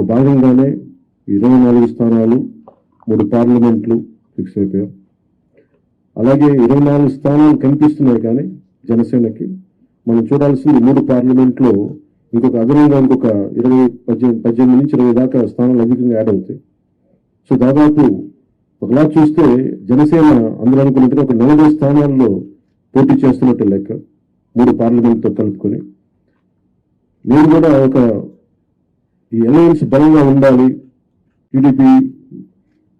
దాంట్లో భాగంగానే ఇరవై నాలుగు స్థానాలు మూడు పార్లమెంట్లు ఫిక్స్ అయిపోయాం అలాగే ఇరవై నాలుగు స్థానాలు కనిపిస్తున్నాయి కానీ జనసేనకి. మనం చూడాల్సింది మూడు పార్లమెంట్లో ఇంకొక అదనంగా ఇంకొక ఇరవై పద్దెనిమిది పద్దెనిమిది నుంచి ఇరవై దాకా స్థానాలు అధికంగా యాడ్ అవుతాయి. సో దాదాపు ఒకలా చూస్తే జనసేన అందులో అనుకున్నట్టుగా ఒక నలభై స్థానాల్లో పోటీ చేస్తున్నట్టు లెక్క మూడు పార్లమెంట్తో కలుపుకొని. నేను కూడా ఒక ఈ అలయన్స్ బలంగా ఉండాలి. టీడీపీ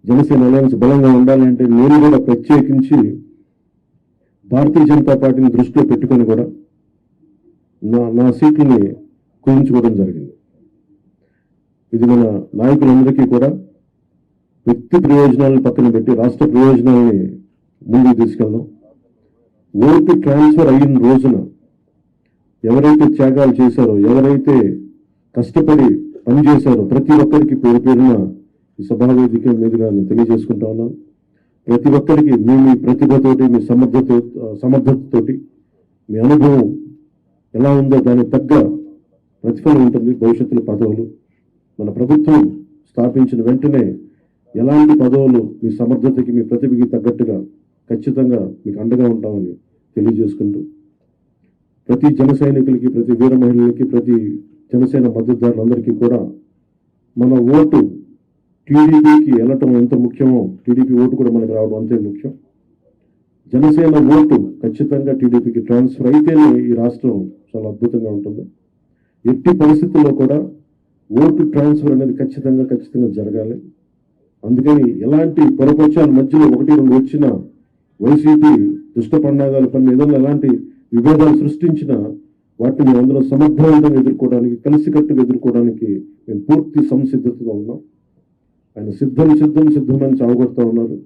జనసేన అలయన్స్ బలంగా ఉండాలి అంటే నేను కూడా ప్రత్యేకించి భారతీయ జనతా పార్టీని దృష్టిలో పెట్టుకొని కూడా నా నా సీట్లని కుదించుకోవడం జరిగింది. ఇది మన నాయకులందరికీ కూడా వ్యక్తి ప్రయోజనాలను పక్కన పెట్టి రాష్ట్ర ప్రయోజనాలని ముందుకు తీసుకెళ్దాం. ఓటు ట్రాన్స్ఫర్ అయిన రోజున ఎవరైతే త్యాగాలు చేశారో ఎవరైతే కష్టపడి పనిచేశారు. ప్రతి ఒక్కరికి పేరు పేరున ఈ సభావేదిక మీదుగా నేను తెలియజేసుకుంటా ఉన్నాను ప్రతి ఒక్కరికి మీ మీ ప్రతిభతోటి మీ సమర్థత సమర్థతతోటి మీ అనుభవం ఎలా ఉందో దానికి తగ్గ ప్రతిఫలం ఉంటుంది. భవిష్యత్తులో పదవులు మన ప్రభుత్వం స్థాపించిన వెంటనే ఎలాంటి పదవులు మీ సమర్థతకి మీ ప్రతిభకి తగ్గట్టుగా ఖచ్చితంగా మీకు అండగా ఉంటామని తెలియజేసుకుంటూ ప్రతి జన సైనికులకి ప్రతి వీర మహిళలకి ప్రతి జనసేన మద్దతుదారులందరికీ కూడా మన ఓటు టీడీపీకి వెళ్ళటం ఎంత ముఖ్యమో టీడీపీ ఓటు కూడా మనకు రావడం అంతే ముఖ్యం. జనసేన ఓటు ఖచ్చితంగా టీడీపీకి ట్రాన్స్ఫర్ అయితేనే ఈ రాష్ట్రం చాలా అద్భుతంగా ఉంటుంది. ఎట్టి పరిస్థితుల్లో కూడా ఓటు ట్రాన్స్ఫర్ అనేది ఖచ్చితంగా ఖచ్చితంగా జరగాలి. అందుకని ఎలాంటి పొరపక్షాల మధ్యలో ఒకటి రెండు వచ్చిన వైసీపీ దుష్ట పండాగాల పని ఏదైనా ఎలాంటి విభేదాలు సృష్టించినా వాటిని అందులో అందరం సమర్థవంతంగా ఎదుర్కోవడానికి కలిసికట్టుగా ఎదుర్కోవడానికి మేము పూర్తి సంసిద్ధతగా ఉన్నాం. ఆయన సిద్ధం సిద్ధం సిద్ధమని చావగొడతా ఉన్నారు.